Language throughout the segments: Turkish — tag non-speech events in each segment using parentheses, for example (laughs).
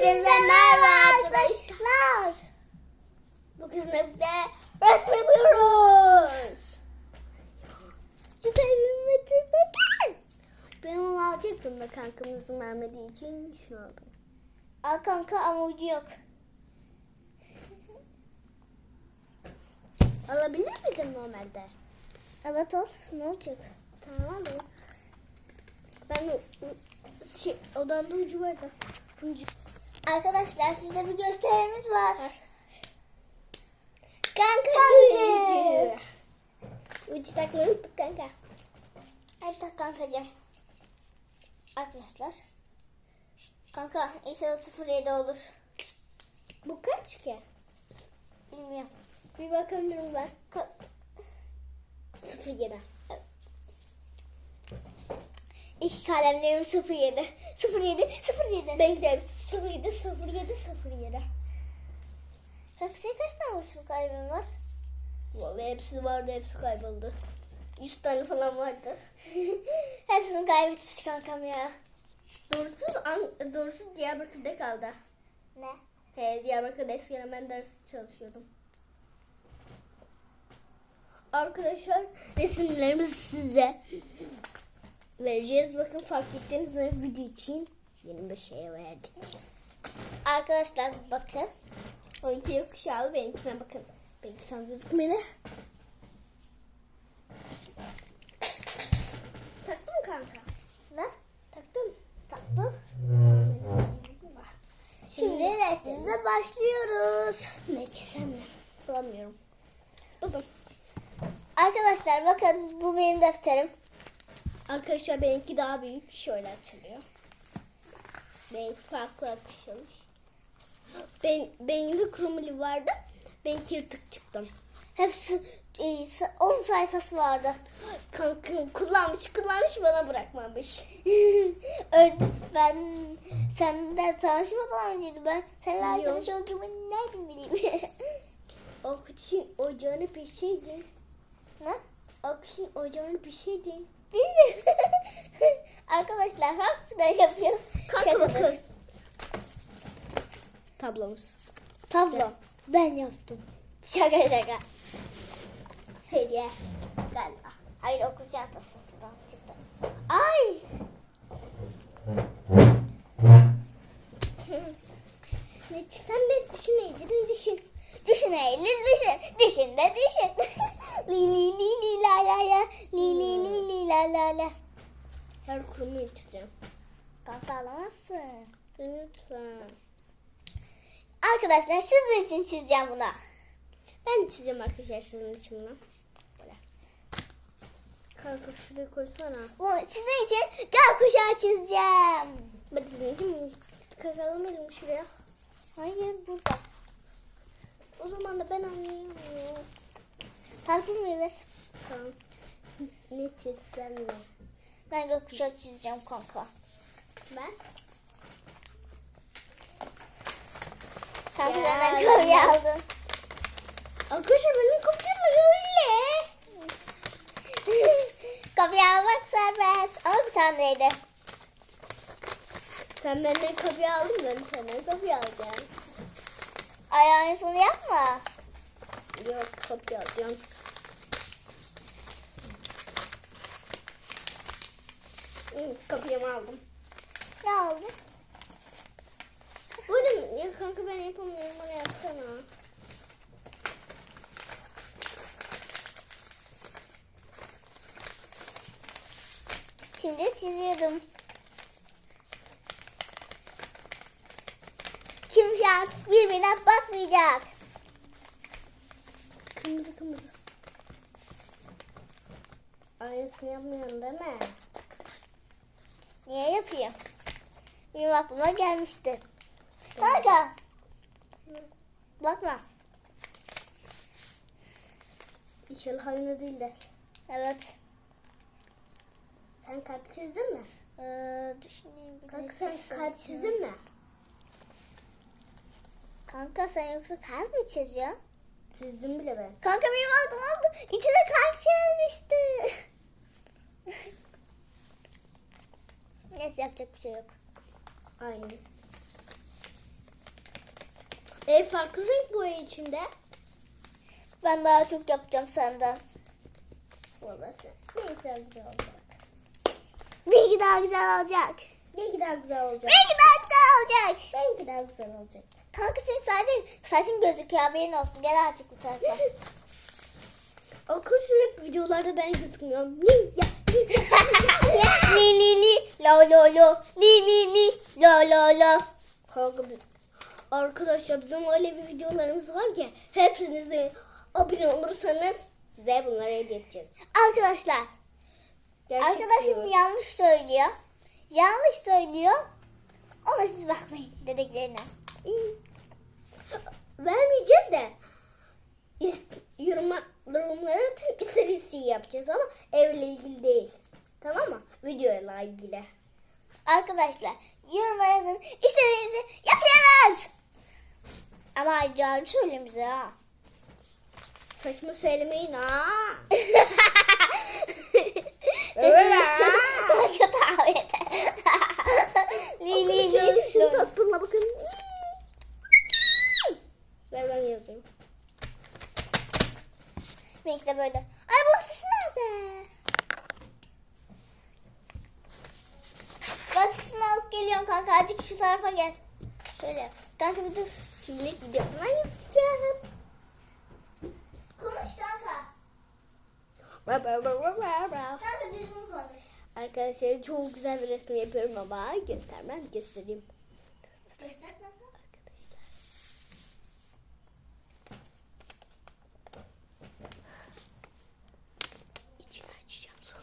Hepinize merhaba arkadaşlar. Bugün sınıfta resim yapıyoruz. Şu kalbime bakın. Ben onu alacaktım da kankam izin vermediği için şunu aldım. Al kanka ama yok. (laughs) Alabilir miydin normalde? Evet al. Ne olacak? Tamam alayım. Ben şey, odanda ucu vardı. Ucu. Arkadaşlar size bir gösterimiz var. Kanka ucu. Ucu takmayı unuttuk kanka. Hadi tak kankacığım. Arkadaşlar. Kanka inşallah 07 olur. Bu kaç ki? Bilmiyorum. Bir bakabilirim ben. Ka- 07. İki kalemlerim 07. 07, 07. Benim de 07, 07, 07. Saksıya kaç tane uçlu kalbim var? Vallahi hepsi vardı, hepsi kayboldu. 100 tane falan vardı. (laughs) Hepsini kaybetmiş kankam ya. Doğrusu, an, doğrusu Diyarbakır'da kaldı. Ne? He, Diyarbakır'da eskiden ben ders çalışıyordum. Arkadaşlar resimlerimizi size vereceğiz. Bakın fark ettiğiniz gibi video için 25 şeye verdik. Arkadaşlar bakın. O iki yokuşağı benimkine bakın. Benimki tam gözükmedi. Taktın mı kanka? Ne? Taktın. Taktım. Şimdi resmimize başlıyoruz. Ne çizsem ne? Bulamıyorum. Buldum. Arkadaşlar bakın bu benim defterim. Arkadaşlar benimki daha büyük. Şöyle açılıyor. Benimki farklı açılmış. Ben, benim bir kromili vardı. Benimki yırtık çıktım. Hepsi 10 sayfası vardı. Kanka kullanmış kullanmış bana bırakmamış. (laughs) Öyle, ben seninle tanışmadan önceydi ben. Seninle arkadaş olduğumu nereden bileyim? (laughs) o kuşun ocağını pişirdin. Ne? O kuşun ocağını pişirdin. Bilmiyorum. (laughs) Arkadaşlar hafiften yapıyoruz. Şakadır. bakın. Tablomuz. Tablo. Ben yaptım. Şaka şaka. Hediye. Galiba. Hayır okul çantasından çıktı. Ay. ne sen de düşün Ecrin düşün. Düşün Eylül düşün. Düşün de düşün. (laughs) li li li li la la la. Li li li li la la la. Her kurumu içeceğim. Kanka alamazsın. Lütfen. Arkadaşlar sizin için çizeceğim bunu. Ben çizeceğim arkadaşlar sizin için bunu. Böyle. Kanka şuraya koysana. Bu sizin için göl kuşağı çizeceğim. Ben sizin için kakalım elim şuraya. Hayır burada. O zaman da ben anlayayım. Tam çizmeyi ver. Tamam. Ne çizsem ne? Ben gökkuşağı çizeceğim kanka. Ben? Kanka Ya, ya. kopya aldım. Arkadaşlar benim kopyam öyle. (laughs) kopya almak serbest. Ama bir taneydi. Sen benden kopya aldın ben senden kopya alacağım. Ay aynısını yapma. Yok kopya alacağım. Hı, kopyamı aldım. Ne oldu? Buyurun ya kanka ben yapamıyorum bana yapsana. Şimdi çiziyorum. Kimse artık birbirine bakmayacak. Kırmızı kırmızı. Aynısını yapmıyorsun değil mi? Niye yapayım? Benim aklıma gelmişti. Kanka. Bakma. İnşallah aynı değil de. Evet. Sen kalp çizdin mi? Ee, düşüneyim. Kanka sen kalp çizdin mi? Kanka sen yoksa kalp mi çiziyorsun? Çizdim bile ben. Kanka benim aklım aldı. İçine kalp gelmişti. Neyse yapacak bir şey yok. Aynı. E, farklı renk boya içinde. Ben daha çok yapacağım senden. Babası. Benimki daha güzel olacak. Belki daha güzel olacak. Benimki daha güzel olacak. Belki daha güzel olacak. Benimki daha güzel olacak. Kanka senin sadece saçın gözüküyor haberin olsun. Gel azıcık bu tarafa. (laughs) Arkadaşlar hep videolarda ben gözükmüyorum. Ya? Li li li lo lo lo li li li lo lo lo. Kanka Arkadaşlar bizim öyle bir videolarımız var ki hepsinizi abone olursanız size bunları hediye edeceğiz. Arkadaşlar Gerçek arkadaşım diyoruz. yanlış söylüyor. Yanlış söylüyor. Ona siz bakmayın dediklerine. Vermeyeceğiz de yoruma, yorumlara istediğiniz şeyi yapacağız ama evle ilgili değil. Tamam mı? Videoyla ilgili. Arkadaşlar yoruma yazın. İstediğinizi yapıyoruz. Ama ayrıca söyleyin bize ha. Saçma söylemeyin ha. (laughs) Sesini kanka davet. li li lo. tatlına bakın. Ver ben yazayım. Benimki de böyle. Ay bu süs nerede? Ben süsünü alıp geliyorum kanka. Azıcık şu tarafa gel. Şöyle. Kanka bir dur. Şimdilik videodan yazacağım. Konuş kanka. Kanka düzgün konuş. Arkadaşlar çok güzel bir resim yapıyorum ama göstermem göstereyim. Göster kanka. Arkadaşlar. İçini açacağım sonra.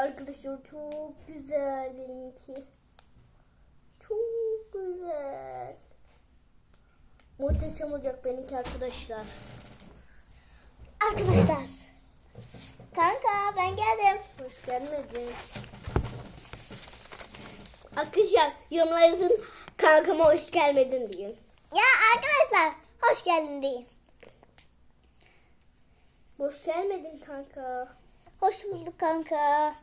Arkadaşlar çok güzel benimki. Çok güzel. Muhteşem olacak benimki arkadaşlar. Arkadaşlar. Kanka ben geldim. Hoş gelmedin. Arkadaşlar yorumlara yazın kankama hoş gelmedin diyin. Ya arkadaşlar hoş geldin deyin. Hoş gelmedin kanka. Hoş bulduk kanka.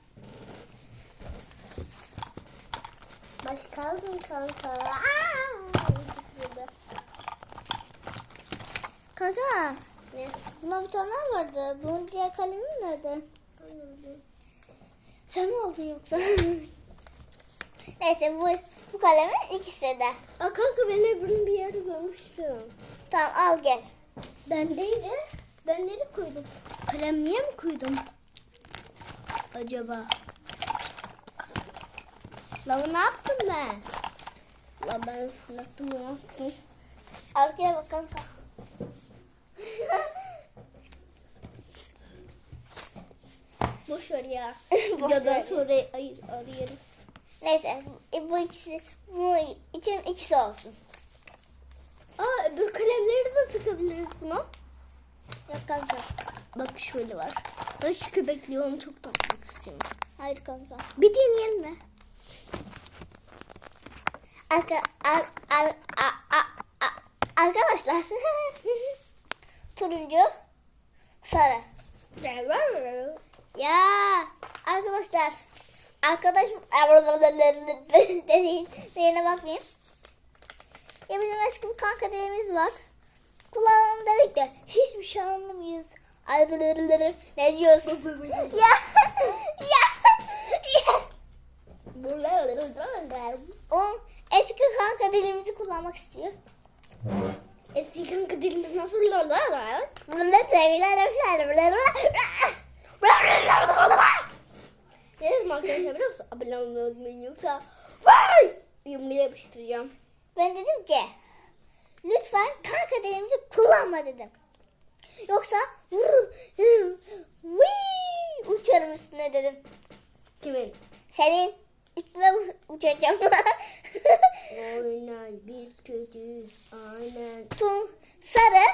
Baş kaldın kanka. Aa! Kanka Ne? buna bir tane vardı. Bunun diğer kalemin nerede? Sen mi aldın yoksa? (laughs) Neyse bu, bu kalemin ikisi de. Aa kanka ben öbürünü bir yerde görmüştüm. Tamam al gel. Bendeydi. Ben nereye koydum? Kalem niye mi koydum? Acaba? Lavı ne yaptım ben? La ben fırlattım ne yaptım? Arkaya bak kanka. (laughs) Boş ver ya. (laughs) Boş Videodan ver. sonra ayır, arayarız. Neyse e, bu ikisi bu için ikisi olsun. Aa öbür kalemleri de sıkabiliriz buna. Yok kanka. Bak şöyle var. Ben şu köpekliği onu çok takmak istiyorum. Hayır kanka. Bir deneyelim mi? Arka, al, al, a, a, a, arkadaşlar. (laughs) Turuncu, sarı. Ya arkadaşlar. Arkadaş dediğin dediğine bakmayayım. Ya bizim eski bir kanka dediğimiz var. Kulağım dedik de hiçbir şey anlamıyoruz. Ne diyorsun? (laughs) ya ya. O eski kanka dilimizi kullanmak istiyor. Eski kanka dilimiz nasıl? Bunlar sevgiler Ne dedim arkadaşlar biliyor musun? Abone olmayı unutmayın yoksa vay! Yumruya yapıştıracağım. Ben dedim ki lütfen kanka dilimizi kullanma dedim. Yoksa vur, vii, uçarım üstüne dedim. Kimin? Senin üstüne uçacağım. Oynar biz kötüyüz aynen. Tun, sarı,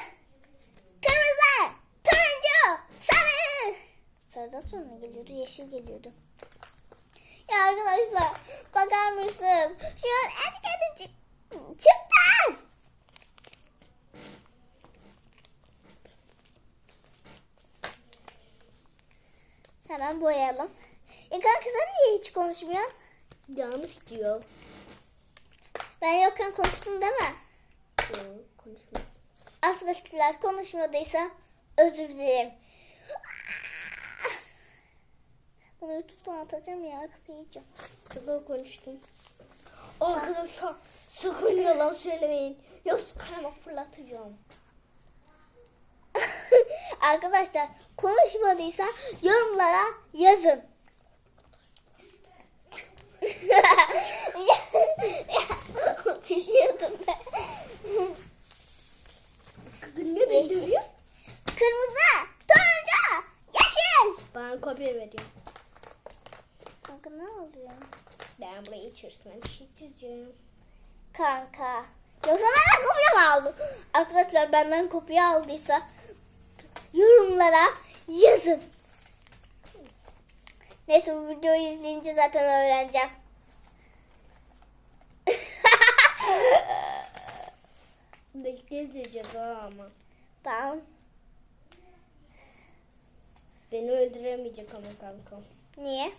kırmızı, turuncu, sarı. Sarıdan sonra geliyordu, yeşil geliyordu. Ya arkadaşlar bakar mısın? Şu an etiketi çı- çıktı. Hemen boyayalım. E kanka sen niye hiç konuşmuyorsun? Canım istiyor. Ben yokken konuştun değil mi? Hı, konuşma. Arkadaşlar konuşmadıysa özür dilerim. (laughs) Bunu YouTube'dan atacağım ya kapayacağım. Çok konuştum. Arkadaşlar sakın yalan söylemeyin. Yoksa karama fırlatacağım. (laughs) Arkadaşlar konuşmadıysa yorumlara yazın. Düşüyordum ben. Ne Yeşil. Kırmızı, turuncu, yeşil. Bana kopya veriyor. Kanka ne oluyor? Ben burayı içerisine bir şey çizeceğim. Kanka. Yoksa benden kopya mı aldın? Arkadaşlar benden kopya aldıysa yorumlara yazın. Neyse bu videoyu izleyince zaten öğreneceğim. Ha ama. tamam. Beni öldüremeyecek ama kanka. Niye?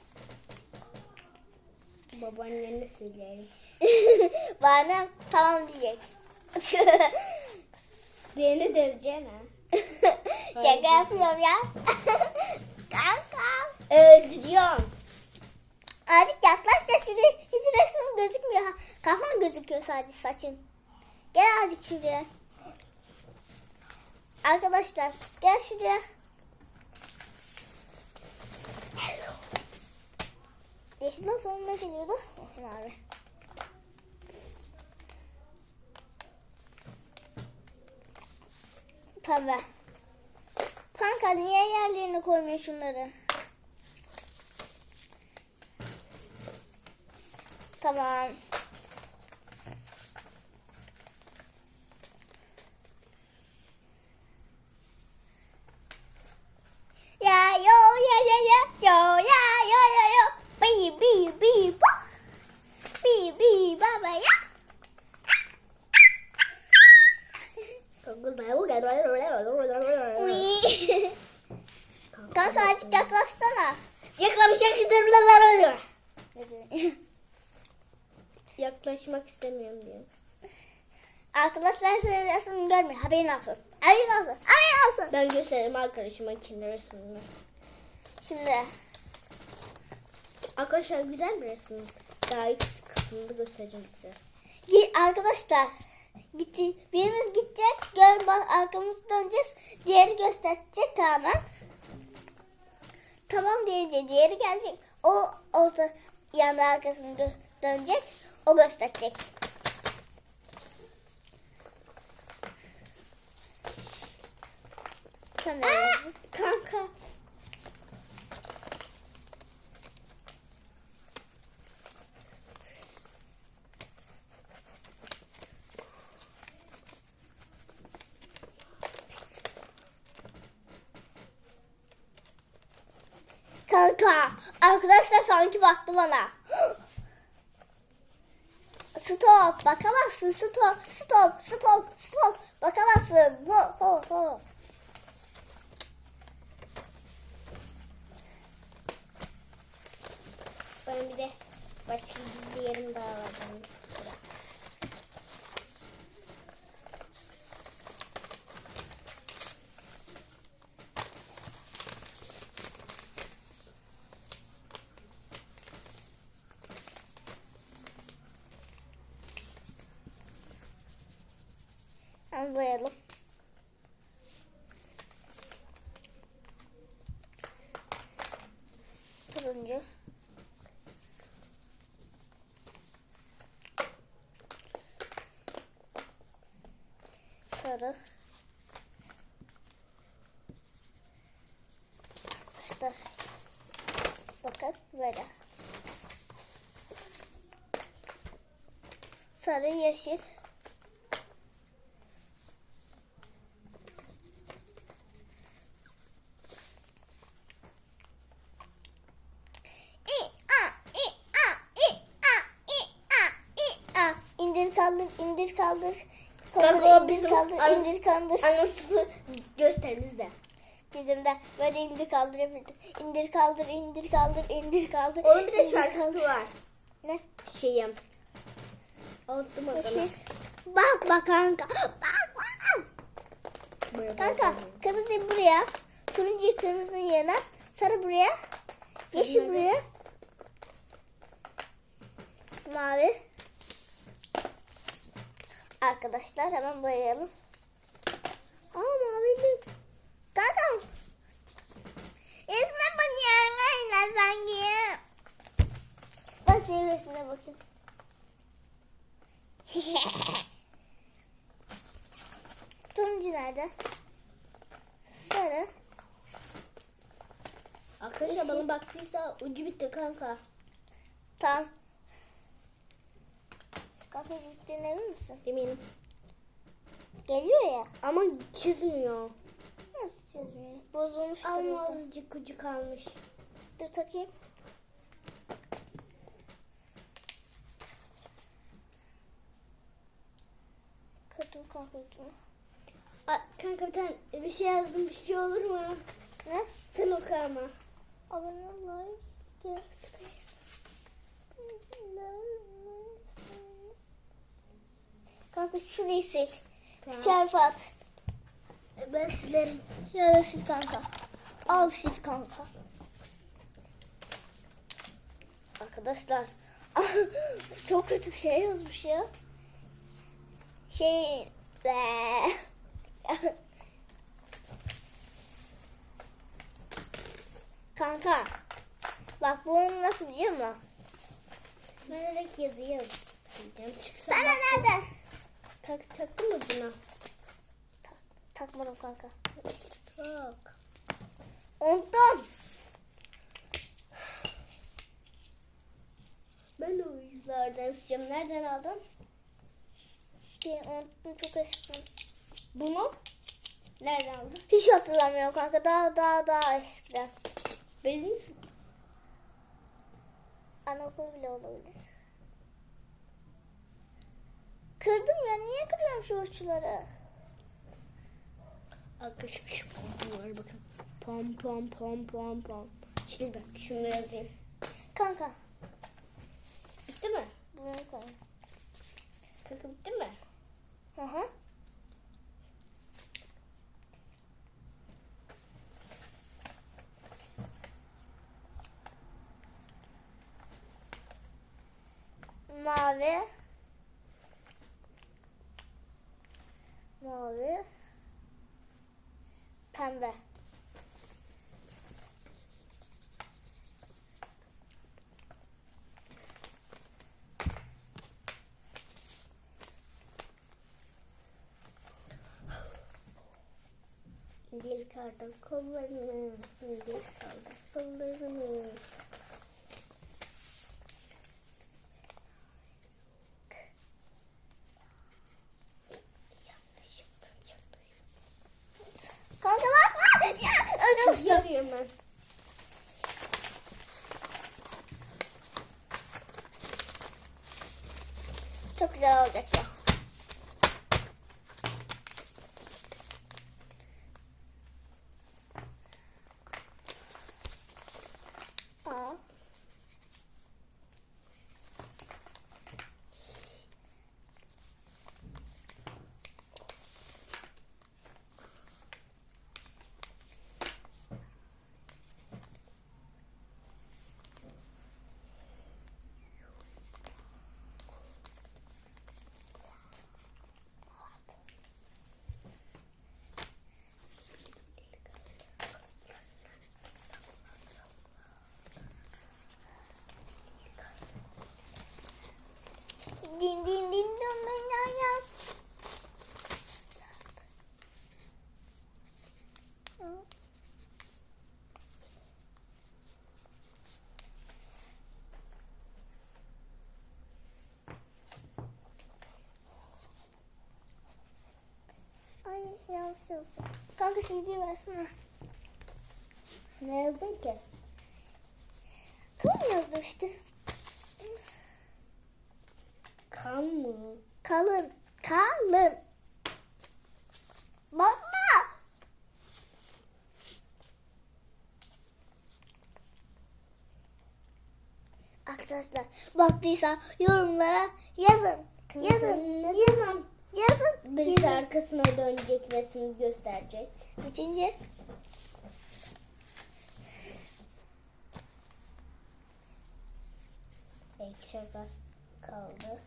Babaannene söyleyelim. (laughs) Bana tamam diyecek. (laughs) Beni döveceksin ha. (laughs) Şaka yapıyorum ya. Kanka. Öldürüyorum. Azıcık yaklaş da şuraya. Hiç resmin gözükmüyor. Kafan gözüküyor sadece saçın. Gel azıcık şuraya. Arkadaşlar gel şuraya. Yeşilden sonra ne geliyordu? Yeşil abi. Pembe. Kanka niye yerlerine koymuyor şunları? Tamam. İstemiyorum diyor. Arkadaşlar senin resmini görmüyor. Haberin olsun. Haberin olsun. Haberin olsun. Ben göstereyim arkadaşıma kendi resmimi. Şimdi Arkadaşlar güzel bir resim. Daha iç kısmını göstereceğim size. Gi- arkadaşlar gitti. Birimiz gidecek. Gör bak arkamızı döneceğiz. Diğeri gösterecek tamamen. Tamam deyince diğeri gelecek. O orta yanında arkasını dönecek. O gösterecek. Kanka. Kanka arkadaşlar sanki baktı bana. (gasps) Stop bakamazsın stop stop stop stop bakamazsın. Ho ho ho. Bir de başka gizli yerim daha var. benim. Hemen boyayalım. Turuncu. Sarı. Arkadaşlar. Bakın böyle. Sarı, yeşil. İ, a, i, a, i, a, i, a, i, a. İndir kaldır, indir kaldır. Kanka Kaldır, o indir bizim kaldır, an- indir kaldır. Ana sıfır göster bizde. Bizim de böyle indir kaldır yapıyorduk. İndir kaldır, indir kaldır, indir kaldır. Onun bir de şarkısı kaldır. var. Ne? Şeyim. Unuttum adını. Bak bak kanka. Bak bak. Kanka kırmızıyı buraya. Turuncuyu kırmızının yerine. Sarı buraya. Yeşil nerede? buraya. Mavi. Arkadaşlar hemen boyayalım. Aa mavi değil. Kanka. Resme bakıyorum aynen sanki. Ben senin resmine bakayım. (laughs) Turuncu nerede? Sarı. Arkadaşlar bana baktıysa ucu bitti kanka. Tamam. Kafe gittiğine emin misin? Eminim. Geliyor ya. Ama çizmiyor. Nasıl çizmiyor? Bozulmuş Ama azıcık ucu kalmış. Dur takayım. Ucunu. Aa, kanka bir tane bir şey yazdım bir şey olur mu? Ne? Sen oku ama. Abone ol, like, Kanka şurayı sil. Tamam. Çarpı at. Ben silerim. Ya da sil kanka. Al sil kanka. Arkadaşlar. (laughs) Çok kötü bir şey yazmış ya. Şey. Be. kanka. Bak bu nasıl biliyor musun? Ben direkt yazacağım. Sana nerede? Tak, taktın mı ucuna? Takmadım kanka. Tak. Unuttum. Ben de uyuzlardan sıcağım. Nereden aldın? Şey, unuttum çok eski. Bunu? Nereden aldın? Hiç hatırlamıyorum kanka. Daha daha daha eskiden. Benim misin? Anaokulu bile olabilir. Kırdım ya. Niye kırıyorum şu uçları? Arkadaşlar şu pompom var bakın. Pom pom pom pom pom. Şimdi bak şunu yazayım. Kanka. Bitti mi? Bunu koy. Kanka bitti mi? Hı hı. Mavi. Mavi. Pembe. Dil kardan kollarını. Dil kardan kollarını. Yanlış yaptım, yanlış. Kanka bakma. Ya, öyle uçtu. Yarıyorum ben. Çok güzel olacak ya. Aa. Din din din dun dun ya ya. Ay yanlış yazdım. Kanka silgiyi versene. Ne yazdın ki? Kalın yazdım işte. Kalın. Kalın. Kalın. Bakma. Arkadaşlar baktıysa yorumlara yazın. Yazın. Yazın. Yazın. Birisi yazın. arkasına dönecek resim gösterecek. Bitince Belki çok kaldı.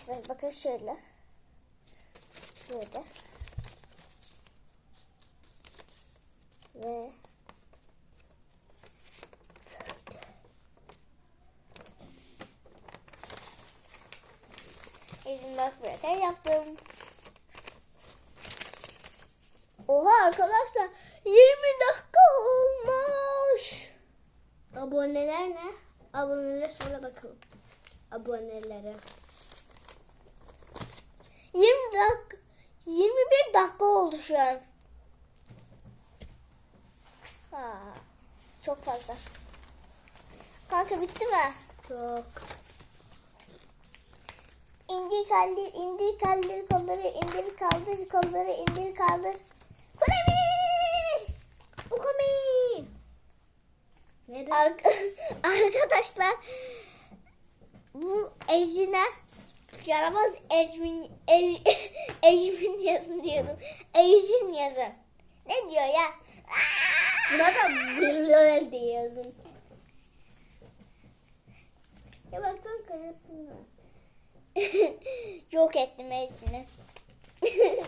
Arkadaşlar bakın şöyle. Böyle. Ve Yüzüm bak böyle yaptım. Oha arkadaşlar 20 dakika olmuş. Aboneler ne? Aboneler sonra bakalım. Abonelere. 20 dakika 21 dakika oldu şu an. Ha, çok fazla. Kanka bitti mi? Çok. İndir kaldır, indir kaldır kolları, indir kaldır kolları, indir kaldır. Kuremi! Ukami. Neden? Arka- (laughs) Arkadaşlar bu Ejin'e yaramaz Ejmin Ej, Ejmin yazın diyordum. Ejin yazın. Ne diyor ya? Buna da Blöl diye yazın. Ya bak ben karısını. (laughs) Yok ettim Ejin'i. (laughs)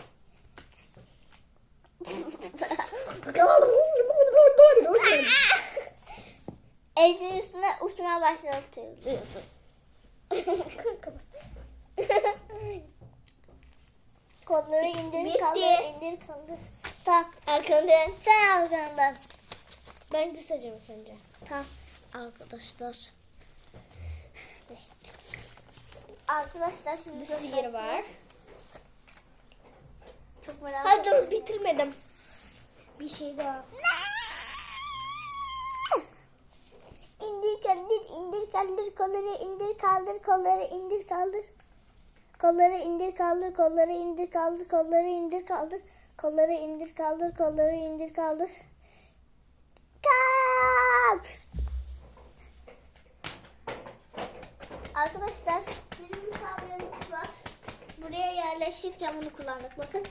Ejin üstüne uçmaya başlatıyordu. (laughs) Kolları indir Bitti. kaldır indir kaldır. Tamam. Arkanı dön. Sen arkandan. Ben göstereceğim ilk önce. Tamam. Arkadaşlar. Arkadaşlar şimdi Bir sihir var. Çok merak Hadi dur bitirmedim. Bir şey daha. İndir kaldır, indir kaldır, kolları indir kaldır, kolları indir kaldır. Kolları indir kaldır, kolları indir kaldır, kolları indir kaldır. Kolları indir kaldır, kolları indir kaldır. Kalk! Arkadaşlar bizim kamyonumuz var. Buraya yerleşirken bunu kullandık. Bakın.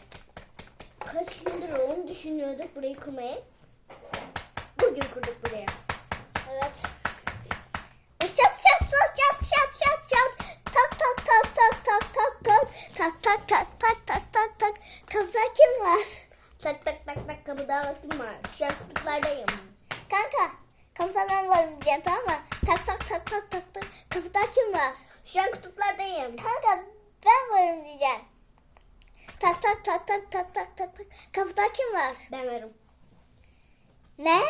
Kaç gündür onu düşünüyorduk burayı kurmayı. Bugün kurduk buraya. Evet. E, Çat çat çat çat çat çat çat. Tak tak tak tak tak tak tak. Tak tak tak tak tak. Kapıda kim var? Tak tak tak tak kapıda vaktim var. Şu an kutuplardayım. Kanka. Kapıda ben varım diyeceğim tamam mı? Tak tak tak tak tak tak. Kapıda kim var? Şu an kutuplardayım. Kanka ben varım diyeceğim. Tak tak tak tak tak tak tak tak. Kapıda kim var? Ben varım. Ne?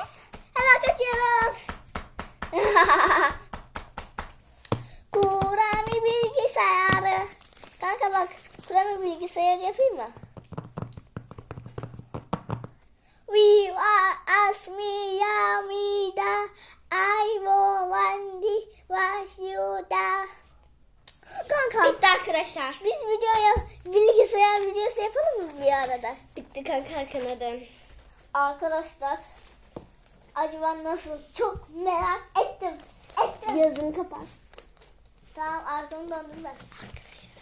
Hemen kaçıyorum. Kurami bilgisayarı. Kanka bak Kurami bilgisayarı yapayım mı? We are Asmiyamida I want was you da. Kanka Bitti arkadaşlar. biz videoya bilgisayar videosu yapalım mı bir arada? Bitti kanka arkana dön. Arkadaşlar acaba nasıl çok merak ettim. Ettim. Gözünü kapat. Tamam arkamı döndüm ben. Arkadaşlar.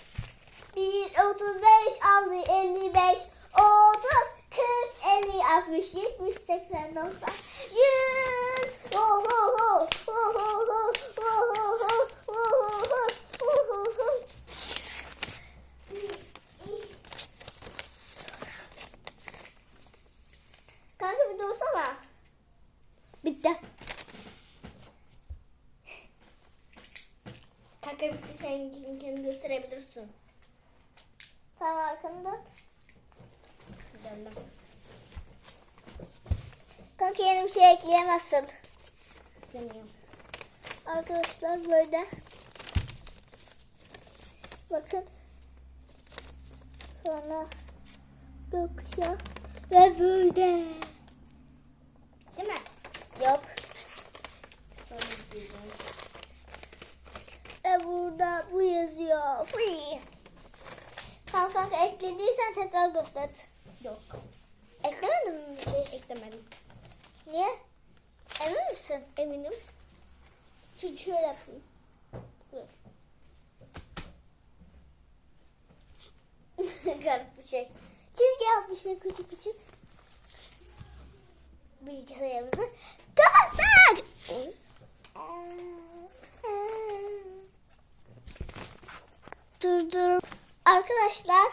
1, 35, 6, 55, 30, 40, 50, 60, 70, 80, 90, 100. Ho ho ho. Ho ho ho. Ho ho ho. Ho ho ho. Ho ho ho. Kanka bir dursana. Bitti. Kanka bitti sen kendini gösterebilirsin. Tamam arkamda. Döndüm. Kanka yeni bir şey ekleyemezsin. Arkadaşlar böyle. Bakın. Sonra gökkuşağı ve böyle. Değil mi? Yok. Sonra diyeceğim. ya. Free. Kalk kalk eklediysen tekrar göster. Yok. Eklemedin mi bir şey? Eklemedim. Niye? Emin misin? Eminim. Çünkü şöyle yapayım. Dur. (laughs) Garip bir şey. Çizgi yapmışlar küçük küçük. Bilgisayarımızı kapattık. Dur dur. Arkadaşlar